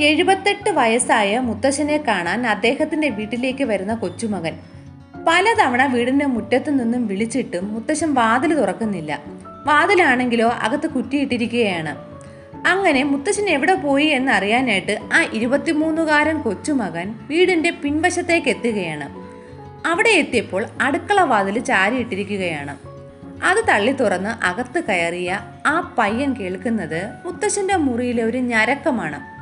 എഴുപത്തെട്ട് വയസ്സായ മുത്തശ്ശനെ കാണാൻ അദ്ദേഹത്തിന്റെ വീട്ടിലേക്ക് വരുന്ന കൊച്ചുമകൻ. പലതവണ വീടിന്റെ മുറ്റത്തു നിന്നും വിളിച്ചിട്ടും മുത്തശ്ശൻ വാതിൽ തുറക്കുന്നില്ല. വാതിലാണെങ്കിലോ അകത്ത് കുറ്റിയിട്ടിരിക്കുകയാണ്. അങ്ങനെ മുത്തശ്ശൻ എവിടെ പോയി എന്നറിയാനായിട്ട് ആ ഇരുപത്തിമൂന്നുകാരൻ കൊച്ചുമകൻ വീടിന്റെ പിൻവശത്തേക്ക് എത്തുകയാണ്. അവിടെ എത്തിയപ്പോൾ അടുക്കള വാതിൽ ചാരിയിട്ടിരിക്കുകയാണ്. അത് തള്ളി തുറന്ന് അകത്ത് കയറിയ ആ പയ്യൻ കേൾക്കുന്നത് മുത്തശ്ശന്റെ മുറിയിലെ ഒരു ഞരക്കമാണ്.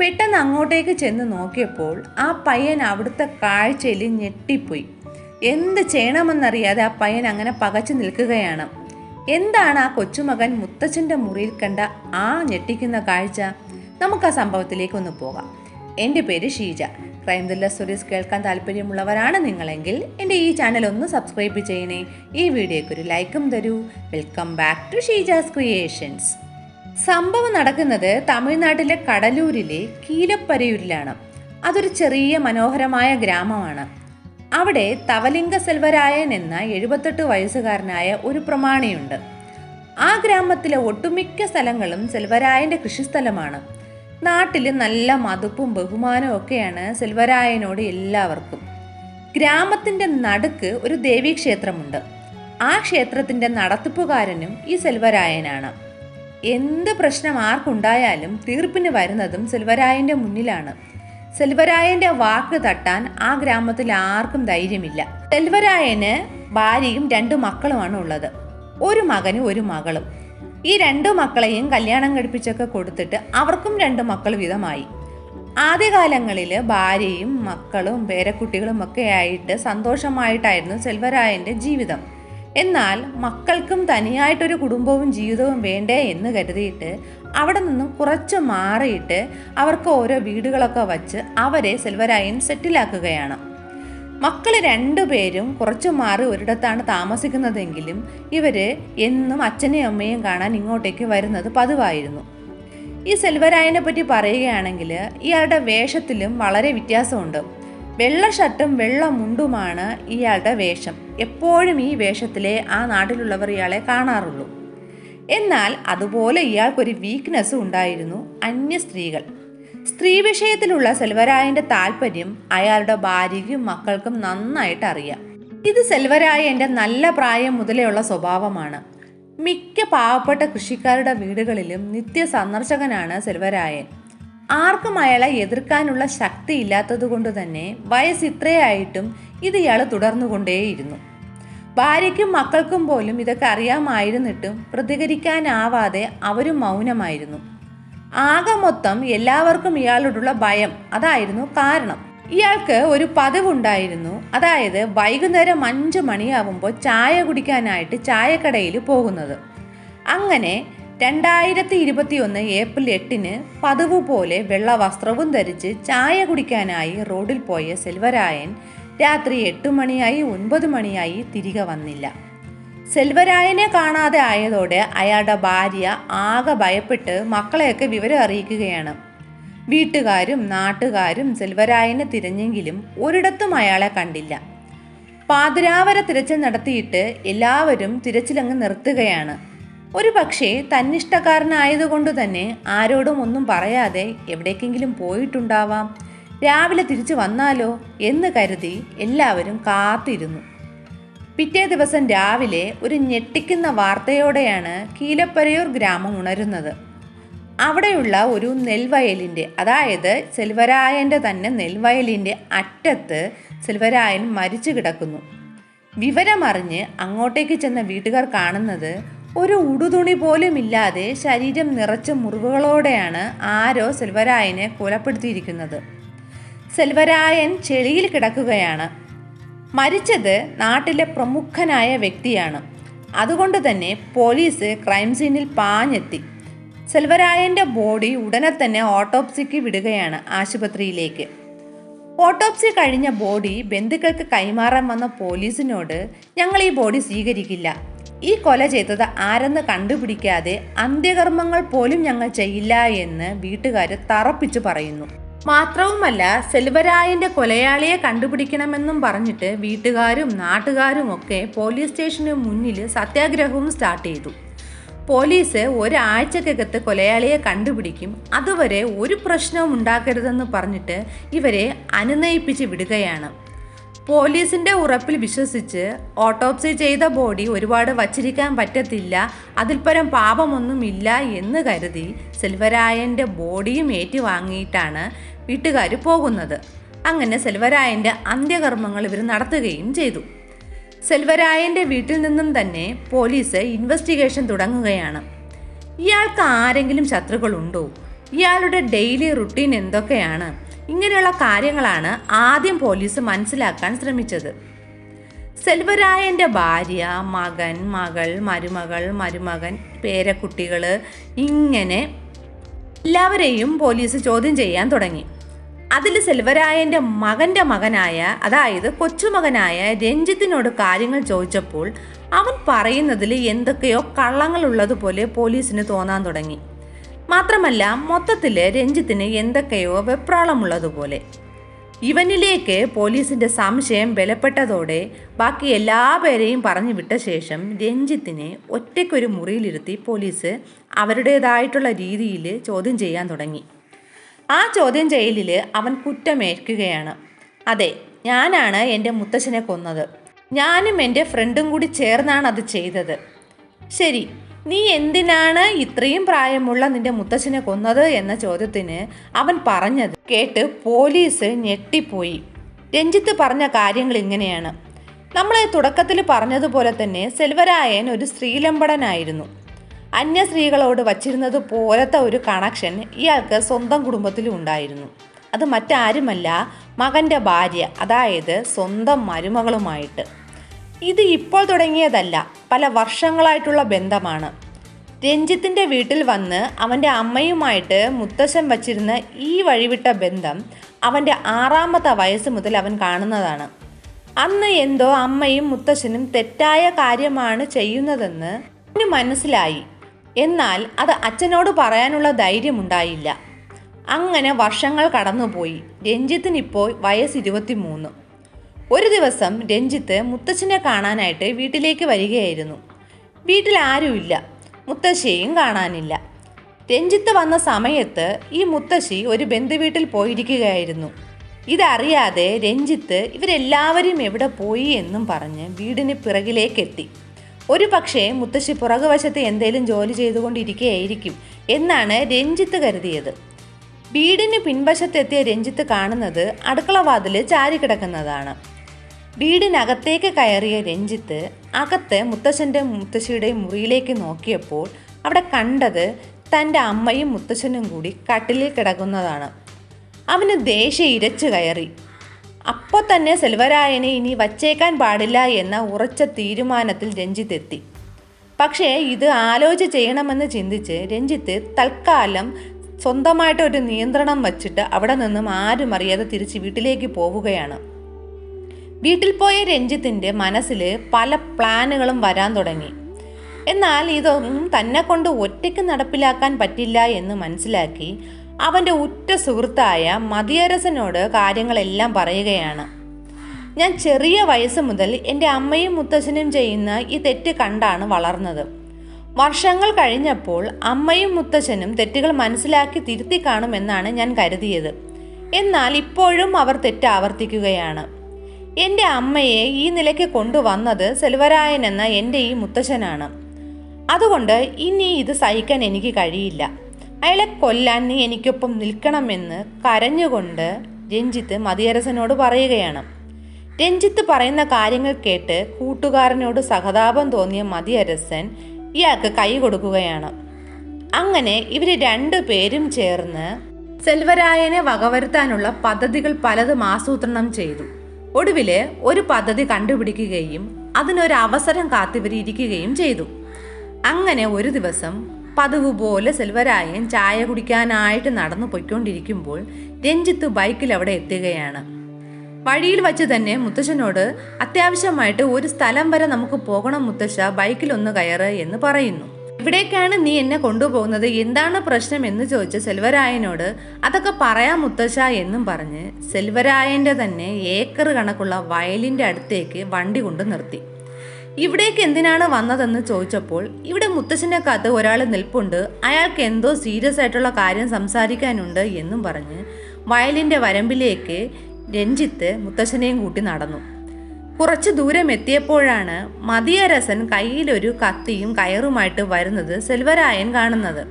പെട്ടെന്ന് അങ്ങോട്ടേക്ക് ചെന്ന് നോക്കിയപ്പോൾ ആ പയ്യൻ അവിടുത്തെ കാഴ്ചയിൽ ഞെട്ടിപ്പോയി. എന്ത് ചെയ്യണമെന്നറിയാതെ ആ പയ്യൻ അങ്ങനെ പകച്ചു നിൽക്കുകയാണ്. എന്താണ് ആ കൊച്ചുമകൻ മുത്തച്ഛന്റെ മുറിയിൽ കണ്ട ആ ഞെട്ടിക്കുന്ന കാഴ്ച? നമുക്ക് ആ സംഭവത്തിലേക്ക് ഒന്ന് പോകാം. എന്റെ പേര് ഷീജ. ക്രൈം ത്രില്ലർ സ്റ്റോറീസ് കേൾക്കാൻ താല്പര്യമുള്ളവരാണ് നിങ്ങളെങ്കിൽ എന്റെ ഈ ചാനൽ ഒന്ന് സബ്സ്ക്രൈബ് ചെയ്യണേ. ഈ വീഡിയോയ്ക്ക് ഒരു ലൈക്കും തരൂ. Welcome back to Sheeja's creations. സംഭവം നടക്കുന്നത് തമിഴ്നാട്ടിലെ കടലൂരിലെ കീലപ്പരയൂരിലാണ്. അതൊരു ചെറിയ മനോഹരമായ ഗ്രാമമാണ്. അവിടെ തവലിംഗ സെൽവരായൻ എന്ന എഴുപത്തെട്ട് വയസ്സുകാരനായ ഒരു പ്രമാണിയുണ്ട്. ആ ഗ്രാമത്തിലെ ഒട്ടുമിക്ക സ്ഥലങ്ങളും സെൽവരായന്റെ കൃഷിസ്ഥലമാണ്. നാട്ടിൽ നല്ല മതിപ്പും ബഹുമാനവും ഒക്കെയാണ് സെൽവരായനോട് എല്ലാവർക്കും. ഗ്രാമത്തിന്റെ നടുക്ക് ഒരു ദേവീക്ഷേത്രമുണ്ട്. ആ ക്ഷേത്രത്തിന്റെ നടത്തിപ്പുകാരനും ഈ സെൽവരായനാണ്. എന്ത് പ്രശ്നം ആർക്കുണ്ടായാലും തീർപ്പിന് വരുന്നതും സെൽവരായന്റെ മുന്നിലാണ്. സെൽവരായന്റെ വാക്ക് തട്ടാൻ ആ ഗ്രാമത്തിൽ ആർക്കും ധൈര്യമില്ല. സെൽവരായന് ഭാര്യയും രണ്ടു മക്കളുമാണ് ഉള്ളത്. ഒരു മകനും ഒരു മകളും. ഈ രണ്ടു മക്കളെയും കല്യാണം കഴിപ്പിച്ചൊക്കെ കൊടുത്തിട്ട് അവർക്കും രണ്ട് മക്കൾ വിധമായി. ആദ്യകാലങ്ങളിൽ ഭാര്യയും മക്കളും പേരക്കുട്ടികളും ഒക്കെ ആയിട്ട് സന്തോഷമായിട്ടായിരുന്നു സെൽവരായന്റെ ജീവിതം. എന്നാൽ മക്കൾക്കും തനിയായിട്ടൊരു കുടുംബവും ജീവിതവും വേണ്ടേ എന്ന് കരുതിയിട്ട് അവിടെ നിന്നും കുറച്ച് മാറിയിട്ട് അവർക്ക് ഓരോ വീടുകളൊക്കെ വച്ച് അവരെ സെൽവരായൻ സെറ്റിലാക്കുകയാണ്. മക്കൾ രണ്ടുപേരും കുറച്ച് മാറി ഒരിടത്താണ് താമസിക്കുന്നതെങ്കിലും ഇവർ എന്നും അച്ഛനെയും അമ്മയും കാണാൻ ഇങ്ങോട്ടേക്ക് വരുന്നത് പതിവായിരുന്നു. ഈ സെൽവരായനെ പറ്റി പറയുകയാണെങ്കിൽ ഇയാളുടെ വേഷത്തിലും വളരെ വ്യത്യാസമുണ്ട്. വെള്ള ഷർട്ടും വെള്ള മുണ്ടുമാണ് ഇയാളുടെ വേഷം. എപ്പോഴും ഈ വേഷത്തിലെ ആ നാട്ടിലുള്ളവർ ഇയാളെ കാണാറുള്ളൂ. എന്നാൽ അതുപോലെ ഇയാൾക്കൊരു വീക്ക്നെസ് ഉണ്ടായിരുന്നു അന്യ സ്ത്രീകൾ. സ്ത്രീ വിഷയത്തിലുള്ള സെൽവരായന്റെ താല്പര്യം അയാളുടെ ഭാര്യയ്ക്കും മക്കൾക്കും നന്നായിട്ട് അറിയാം. ഇത് സെൽവരായന്റെ നല്ല പ്രായം മുതലെയുള്ള സ്വഭാവമാണ്. മിക്ക പാവപ്പെട്ട കൃഷിക്കാരുടെ വീടുകളിലും നിത്യ സന്ദർശകനാണ് സെൽവരായൻ. ആർക്കും അയാളെ എതിർക്കാനുള്ള ശക്തി ഇല്ലാത്തതുകൊണ്ട് തന്നെ വയസ്സ് ഇത്രയായിട്ടും ഇത് ഇയാൾ തുടർന്നുകൊണ്ടേയിരുന്നു. ഭാര്യയ്ക്കും മക്കൾക്കും പോലും ഇതൊക്കെ അറിയാമായിരുന്നിട്ടും പ്രതികരിക്കാനാവാതെ അവരും മൗനമായിരുന്നു. ആകെ മൊത്തം എല്ലാവർക്കും ഇയാളോടുള്ള ഭയം അതായിരുന്നു കാരണം. ഇയാൾക്ക് ഒരു പതിവുണ്ടായിരുന്നു. അതായത് വൈകുന്നേരം അഞ്ച് മണിയാവുമ്പോൾ ചായ കുടിക്കാനായിട്ട് ചായക്കടയിൽ പോകുന്നത്. അങ്ങനെ രണ്ടായിരത്തി ഇരുപത്തി ഒന്ന് ഏപ്രിൽ എട്ടിന് പതിവ് പോലെ വെള്ള വസ്ത്രവും ധരിച്ച് ചായ കുടിക്കാനായി റോഡിൽ പോയ സെൽവരായൻ രാത്രി എട്ട് മണിയായി ഒൻപത് മണിയായി തിരികെ വന്നില്ല. സെൽവരായനെ കാണാതെ ആയതോടെ അയാളുടെ ഭാര്യ ആകെ ഭയപ്പെട്ട് മക്കളെയൊക്കെ വിവരം അറിയിക്കുകയാണ്. വീട്ടുകാരും നാട്ടുകാരും സെൽവരായനെ തിരഞ്ഞെങ്കിലും ഒരിടത്തും അയാളെ കണ്ടില്ല. പാതിരാവര തിരച്ചിൽ നടത്തിയിട്ട് എല്ലാവരും തിരച്ചിലങ്ങ് നിർത്തുകയാണ്. ഒരു പക്ഷേ തന്നിഷ്ടക്കാരനായതുകൊണ്ട് തന്നെ ആരോടും ഒന്നും പറയാതെ എവിടേക്കെങ്കിലും പോയിട്ടുണ്ടാവാം. രാവിലെ തിരിച്ചു വന്നാലോ എന്ന് കരുതി എല്ലാവരും കാത്തിരുന്നു. പിറ്റേ ദിവസം രാവിലെ ഒരു ഞെട്ടിക്കുന്ന വാർത്തയോടെയാണ് കീലപ്പരയൂർ ഗ്രാമം ഉണരുന്നത്. അവിടെയുള്ള ഒരു നെൽവയലിന്റെ അതായത് സെൽവരായന്റെ തന്നെ നെൽവയലിന്റെ അറ്റത്ത് സെൽവരായൻ മരിച്ചു കിടക്കുന്നു. വിവരമറിഞ്ഞ് അങ്ങോട്ടേക്ക് ചെന്ന വീട്ടുകാർ കാണുന്നത് ഒരു ഉടുതുണി പോലും ഇല്ലാതെ ശരീരം നിറച്ച മുറിവുകളോടെയാണ് ആരോ സെൽവരായനെ കൊലപ്പെടുത്തിയിരിക്കുന്നത്. സെൽവരായൻ ചെളിയിൽ കിടക്കുകയാണ്. മരിച്ചത് നാട്ടിലെ പ്രമുഖനായ വ്യക്തിയാണ്. അതുകൊണ്ട് തന്നെ പോലീസ് ക്രൈം സീനിൽ പാഞ്ഞെത്തി. സെൽവരായന്റെ ബോഡി ഉടനെ തന്നെ ഓട്ടോപ്സിക്ക് വിടുകയാണ് ആശുപത്രിയിലേക്ക്. ഓട്ടോപ്സി കഴിഞ്ഞ ബോഡി ബന്ധുക്കൾക്ക് കൈമാറാൻ വന്ന പോലീസിനോട് ഞങ്ങൾ ഈ ബോഡി സ്വീകരിക്കില്ല. ഈ കൊല ചെയ്തത് ആരെന്ന് കണ്ടുപിടിക്കാതെ അന്ത്യകർമ്മങ്ങൾ പോലും ഞങ്ങൾ ചെയ്യില്ല എന്ന് വീട്ടുകാർ തറപ്പിച്ചു പറയുന്നു. മാത്രവുമല്ല സെൽവരായന്റെ കൊലയാളിയെ കണ്ടുപിടിക്കണമെന്നും പറഞ്ഞിട്ട് വീട്ടുകാരും നാട്ടുകാരും ഒക്കെ പോലീസ് സ്റ്റേഷന് മുന്നിൽ സത്യാഗ്രഹവും സ്റ്റാർട്ട് ചെയ്തു. പോലീസ് ഒരാഴ്ചക്കകത്ത് കൊലയാളിയെ കണ്ടുപിടിക്കും അതുവരെ ഒരു പ്രശ്നവും ഉണ്ടാക്കരുതെന്ന് പറഞ്ഞിട്ട് ഇവരെ അനുനയിപ്പിച്ച് വിടുകയാണ്. പോലീസിന്റെ ഉറപ്പിൽ വിശ്വസിച്ച് ഓട്ടോപ്സി ചെയ്ത ബോഡി ഒരുപാട് വച്ചിരിക്കാൻ പറ്റത്തില്ല. അതിൽപ്പരം പരം പാപമൊന്നുമില്ല എന്ന് കരുതി സെൽവരായന്റെ ബോഡിയും ഏറ്റുവാങ്ങിയിട്ടാണ് വീട്ടുകാർ പോകുന്നത്. അങ്ങനെ സെൽവരായന്റെ അന്ത്യകർമ്മങ്ങൾ ഇവർ നടത്തുകയും ചെയ്തു. സെൽവരായന്റെ വീട്ടിൽ നിന്നും തന്നെ പോലീസ് ഇൻവെസ്റ്റിഗേഷൻ തുടങ്ങുകയാണ്. ഇയാൾക്ക് ആരെങ്കിലും ശത്രുക്കളുണ്ടോ? ഇയാളുടെ ഡെയിലി റുട്ടീൻ എന്തൊക്കെയാണ്? ഇങ്ങനെയുള്ള കാര്യങ്ങളാണ് ആദ്യം പോലീസ് മനസ്സിലാക്കാൻ ശ്രമിച്ചത്. സെൽവരായന്റെ ഭാര്യ മകൻ മകൾ മരുമകൾ മരുമകൻ പേരക്കുട്ടികൾ ഇങ്ങനെ എല്ലാവരെയും പോലീസ് ചോദ്യം ചെയ്യാൻ തുടങ്ങി. അതിൽ സെൽവരായന്റെ മകന്റെ മകനായ അതായത് കൊച്ചുമകനായ രഞ്ജിത്തിനോട് കാര്യങ്ങൾ ചോദിച്ചപ്പോൾ അവൻ പറയുന്നതിൽ എന്തൊക്കെയോ കള്ളങ്ങളുള്ളതുപോലെ പോലീസിന് തോന്നാൻ തുടങ്ങി. മാത്രമല്ല മൊത്തത്തിൽ രഞ്ജിത്തിന് എന്തൊക്കെയോ വെപ്രാളമുള്ളതുപോലെ. ഇവനിലേക്ക് പോലീസിന്റെ സംശയം ബലപ്പെട്ടതോടെ ബാക്കി എല്ലാ പേരെയും പറഞ്ഞു വിട്ട ശേഷം രഞ്ജിത്തിനെ ഒറ്റയ്ക്കൊരു മുറിയിലിരുത്തി പോലീസ് അവരുടേതായിട്ടുള്ള രീതിയിൽ ചോദ്യം ചെയ്യാൻ തുടങ്ങി. ആ ചോദ്യം ചെയ്യലിൽ അവൻ കുറ്റമേൽക്കുകയാണ്. അതെ ഞാനാണ് എന്റെ മുത്തച്ഛനെ കൊന്നത്. ഞാനും എന്റെ ഫ്രണ്ടും കൂടി ചേർന്നാണ് അത് ചെയ്തത്. ശരി നീ എന്തിനാണ് ഇത്രയും പ്രായമുള്ള നിന്റെ മുത്തച്ഛനെ കൊന്നത് എന്ന ചോദ്യത്തിന് അവൻ പറഞ്ഞത് കേട്ട് പോലീസ് ഞെട്ടിപ്പോയി. രഞ്ജിത്ത് പറഞ്ഞ കാര്യങ്ങൾ ഇങ്ങനെയാണ്. നമ്മളെ തുടക്കത്തിൽ പറഞ്ഞതുപോലെ തന്നെ സെൽവരായൻ ഒരു സ്ത്രീലമ്പടനായിരുന്നു. അന്യ സ്ത്രീകളോട് വച്ചിരുന്നത് പോലത്തെ ഒരു കണക്ഷൻ ഇയാൾക്ക് സ്വന്തം കുടുംബത്തിലും ഉണ്ടായിരുന്നു. അത് മറ്റാരുമല്ല മകന്റെ ഭാര്യ അതായത് സ്വന്തം മരുമകളുമായിട്ട്. ഇത് ഇപ്പോൾ തുടങ്ങിയതല്ല പല വർഷങ്ങളായിട്ടുള്ള ബന്ധമാണ്. രഞ്ജിത്തിന്റെ വീട്ടിൽ വന്ന് അവന്റെ അമ്മയുമായിട്ട് മുത്തശ്ശൻ വച്ചിരുന്ന ഈ വഴിവിട്ട ബന്ധം അവന്റെ ആറാമത്തെ വയസ്സ് മുതൽ അവൻ കാണുന്നതാണ്. അന്ന് എന്തോ അമ്മയും മുത്തശ്ശനും തെറ്റായ കാര്യമാണ് ചെയ്യുന്നതെന്ന് അവന് മനസ്സിലായി. എന്നാൽ അത് അച്ഛനോട് പറയാനുള്ള ധൈര്യമുണ്ടായില്ല. അങ്ങനെ വർഷങ്ങൾ കടന്നുപോയി. രഞ്ജിത്തിനിപ്പോൾ വയസ്സ് ഇരുപത്തിമൂന്ന്. ഒരു ദിവസം രഞ്ജിത്ത് മുത്തച്ഛനെ കാണാനായിട്ട് വീട്ടിലേക്ക് വരികയായിരുന്നു. വീട്ടിൽ ആരുമില്ല. മുത്തശ്ശിയും കാണാനില്ല. രഞ്ജിത്ത് വന്ന സമയത്ത് ഈ മുത്തശ്ശി ഒരു ബന്ധുവീട്ടിൽ പോയിരിക്കുകയായിരുന്നു. ഇതറിയാതെ രഞ്ജിത്ത് ഇവരെല്ലാവരും എവിടെ പോയി എന്നും പറഞ്ഞ് വീടിന് പിറകിലേക്കെത്തി. ഒരു പക്ഷേ മുത്തശ്ശി പുറകുവശത്ത് എന്തേലും ജോലി ചെയ്തുകൊണ്ടിരിക്കുകയായിരിക്കും എന്നാണ് രഞ്ജിത്ത് കരുതിയത്. വീടിന് പിൻവശത്തെത്തിയ രഞ്ജിത്ത് കാണുന്നത് അടുക്കളവാതിൽ ചാരിക്കിടക്കുന്നതാണ്. വീടിനകത്തേക്ക് കയറിയ രഞ്ജിത്ത് അകത്ത് മുത്തശ്ശന്റെ മുത്തശ്ശിയുടെയും മുറിയിലേക്ക് നോക്കിയപ്പോൾ അവിടെ കണ്ടത് തന്റെ അമ്മയും മുത്തശ്ശനും കൂടി കട്ടിലിൽ കിടക്കുന്നതാണ്. അവന് ദേഷ്യം ഇരച്ചു കയറി. അപ്പോൾ തന്നെ സെൽവരായനെ ഇനി വച്ചേക്കാൻ പാടില്ല എന്ന ഉറച്ച തീരുമാനത്തിൽ രഞ്ജിത്ത് എത്തി. പക്ഷേ ഇത് ആലോചിച്ച് ചെയ്യണമെന്ന് ചിന്തിച്ച് രഞ്ജിത്ത് തൽക്കാലം സ്വന്തമായിട്ട് ഒരു നിയന്ത്രണം വച്ചിട്ട് അവിടെ നിന്നും ആരും അറിയാതെ തിരിച്ച് വീട്ടിലേക്ക് പോവുകയാണ്. വീട്ടിൽ പോയ രഞ്ജിത്തിന്റെ മനസ്സിൽ പല പ്ലാനുകളും വരാൻ തുടങ്ങി. എന്നാൽ ഇതൊന്നും തന്നെ കൊണ്ട് ഒറ്റയ്ക്ക് നടപ്പിലാക്കാൻ പറ്റില്ല എന്ന് മനസ്സിലാക്കി അവന്റെ ഉറ്റ സുഹൃത്തായ മതിയരസനോട് കാര്യങ്ങളെല്ലാം പറയുകയാണ്. ഞാൻ ചെറിയ വയസ്സ് മുതൽ എന്റെ അമ്മയും മുത്തശ്ശനും ചെയ്യുന്ന ഈ തെറ്റ് കണ്ടാണ് വളർന്നത്. വർഷങ്ങൾ കഴിഞ്ഞപ്പോൾ അമ്മയും മുത്തശ്ശനും തെറ്റുകൾ മനസ്സിലാക്കി തിരുത്തി കാണുമെന്നാണ് ഞാൻ കരുതിയത്. എന്നാൽ ഇപ്പോഴും അവർ തെറ്റ് ആവർത്തിക്കുകയാണ് എന്റെ അമ്മയെ ഈ നിലയ്ക്ക് കൊണ്ടുവന്നത് സെൽവരായൻ എന്ന എന്റെ ഈ മുത്തശ്ശനാണ് അതുകൊണ്ട് ഇനി ഇത് സഹിക്കാൻ എനിക്ക് കഴിയില്ല. അയാളെ കൊല്ലാൻ നീ എനിക്കൊപ്പം നിൽക്കണമെന്ന് കരഞ്ഞുകൊണ്ട് രഞ്ജിത്ത് മതിയരസനോട് പറയുകയാണ്. രഞ്ജിത്ത് പറയുന്ന കാര്യങ്ങൾ കേട്ട് കൂട്ടുകാരനോട് സഹതാപം തോന്നിയ മതിയരസൻ ഇയാൾക്ക് കൈ കൊടുക്കുകയാണ്. അങ്ങനെ ഇവർ രണ്ടു പേരും ചേർന്ന് സെൽവരായനെ വകവരുത്താനുള്ള പദ്ധതികൾ പലതും ആസൂത്രണം ചെയ്തു. ഒടുവിൽ ഒരു പദ്ധതി കണ്ടുപിടിക്കുകയും അതിനൊരു അവസരം കാത്തിവരിയിരിക്കുകയും ചെയ്തു. അങ്ങനെ ഒരു ദിവസം പതിവ് പോലെ സെൽവരായൻ ചായ കുടിക്കാനായിട്ട് നടന്നു പോയിക്കൊണ്ടിരിക്കുമ്പോൾ രഞ്ജിത്ത് ബൈക്കിൽ അവിടെ എത്തുകയാണ്. വഴിയിൽ വച്ച് തന്നെ മുത്തശ്ശനോട് അത്യാവശ്യമായിട്ട് ഒരു സ്ഥലം വരെ നമുക്ക് പോകണം മുത്തശ്ശ ബൈക്കിലൊന്ന് കയറ് എന്ന് പറയുന്നു. ഇവിടേക്കാണ് നീ എന്നെ കൊണ്ടുപോകുന്നത്? എന്താണ് പ്രശ്നം എന്ന് ചോദിച്ച സെൽവരായനോട് അതൊക്കെ പറയാം മുത്തശ്ശ എന്നും പറഞ്ഞ് സെൽവരായന്റെ തന്നെ ഏക്കർ കണക്കുള്ള വയലിന്റെ അടുത്തേക്ക് വണ്ടി കൊണ്ട് നിർത്തി. ഇവിടേക്ക് എന്തിനാണ് വന്നതെന്ന് ചോദിച്ചപ്പോൾ ഇവിടെ മുത്തശ്ശന്റെ കഥ ഒരാൾ നിൽപ്പുണ്ട്. അയാൾക്ക് എന്തോ സീരിയസ് ആയിട്ടുള്ള കാര്യം സംസാരിക്കാനുണ്ട് എന്നും പറഞ്ഞ് വയലിന്റെ വരമ്പിലേക്ക് രഞ്ജിത്ത് മുത്തശ്ശനെയും കൂട്ടി നടന്നു. കുറച്ചു ദൂരം എത്തിയപ്പോഴാണ് മതിയരസൻ കയ്യിലൊരു കത്തിയും കയറുമായിട്ട് വരുന്നത് സെൽവരായൻ കാണുന്നത്.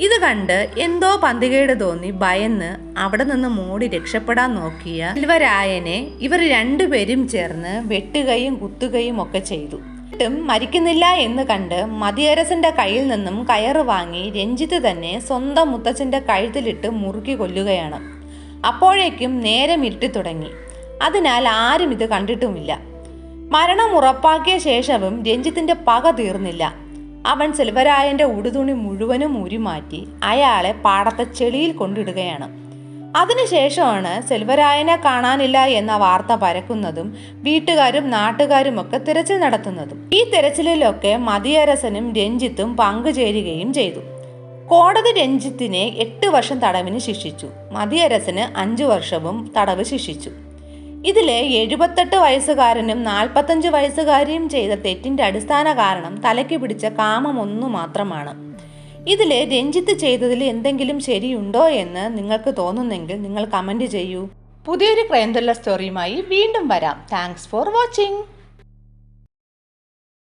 ഇത് കണ്ട് എന്തോ പന്തികേട് തോന്നി ഭയന്ന് അവിടെ നിന്ന് മൂടി രക്ഷപ്പെടാൻ നോക്കിയ സെൽവരായനെ ഇവർ രണ്ടുപേരും ചേർന്ന് വെട്ടുകയും കുത്തുകയും ഒക്കെ ചെയ്തു ും. മരിക്കുന്നില്ല എന്ന് കണ്ട് മതിയരസന്റെ കയ്യിൽ നിന്നും കയറ് വാങ്ങി രഞ്ജിത്ത് തന്നെ സ്വന്തം മുത്തച്ഛന്റെ കഴുത്തിലിട്ട് മുറുക്കി കൊല്ലുകയാണ്. അപ്പോഴേക്കും നേരം ഇരുട്ടി തുടങ്ങി. അതിനാൽ ആരും ഇത് കണ്ടിട്ടുമില്ല. മരണം ഉറപ്പാക്കിയ ശേഷവും രഞ്ജിത്തിന്റെ പക തീർന്നില്ല. അവൻ സെൽവരായന്റെ ഉടുതുണി മുഴുവനും ഉരുമാറ്റി അയാളെ പാടത്തെ ചെളിയിൽ കൊണ്ടിടുകയാണ്. അതിനുശേഷമാണ് സെൽവരായനെ കാണാനില്ല എന്ന വാർത്ത പരക്കുന്നതും വീട്ടുകാരും നാട്ടുകാരും ഒക്കെ തിരച്ചിൽ നടത്തുന്നതും. ഈ തിരച്ചിലൊക്കെ മതിയരസനും രഞ്ജിത്തും പങ്കുചേരുകയും ചെയ്തു. കോടതി രഞ്ജിത്തിനെ എട്ട് വർഷം തടവിന് ശിക്ഷിച്ചു. മതിയരസന് അഞ്ചു വർഷവും തടവ് ശിക്ഷിച്ചു. ഇതിലെ എഴുപത്തെട്ട് വയസ്സുകാരനും നാൽപ്പത്തഞ്ച് വയസ്സുകാരിയും ചെയ്ത തെറ്റിന്റെ അടിസ്ഥാന കാരണം തലയ്ക്ക് പിടിച്ച കാമം ഒന്നു മാത്രമാണ്. ഇതിലെ രഞ്ജിത്ത് ചെയ്തതിൽ എന്തെങ്കിലും ശരിയുണ്ടോ എന്ന് നിങ്ങൾക്ക് തോന്നുന്നെങ്കിൽ നിങ്ങൾ കമന്റ് ചെയ്യൂ. പുതിയൊരു ക്രൈം സ്റ്റോറിയുമായി വീണ്ടും വരാം. Thanks for watching